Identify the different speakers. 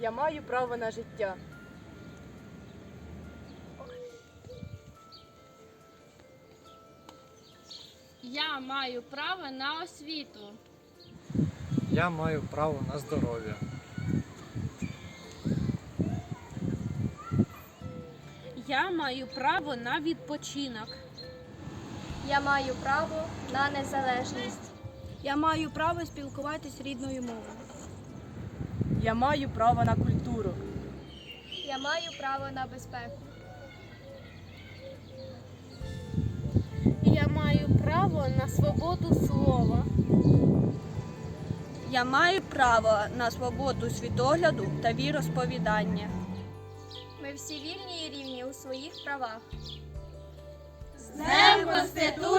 Speaker 1: Я маю право на життя.
Speaker 2: Я маю право на освіту.
Speaker 3: Я маю право на здоров'я.
Speaker 2: Я маю право на відпочинок.
Speaker 4: Я маю право на незалежність.
Speaker 5: Я маю право спілкуватись рідною мовою.
Speaker 1: Я маю право на культуру.
Speaker 4: Я маю право на безпеку.
Speaker 2: Я маю право на свободу слова.
Speaker 5: Я маю право на свободу світогляду та віросповідання.
Speaker 4: Ми всі вільні і рівні у своїх правах.
Speaker 6: Днем Конституції!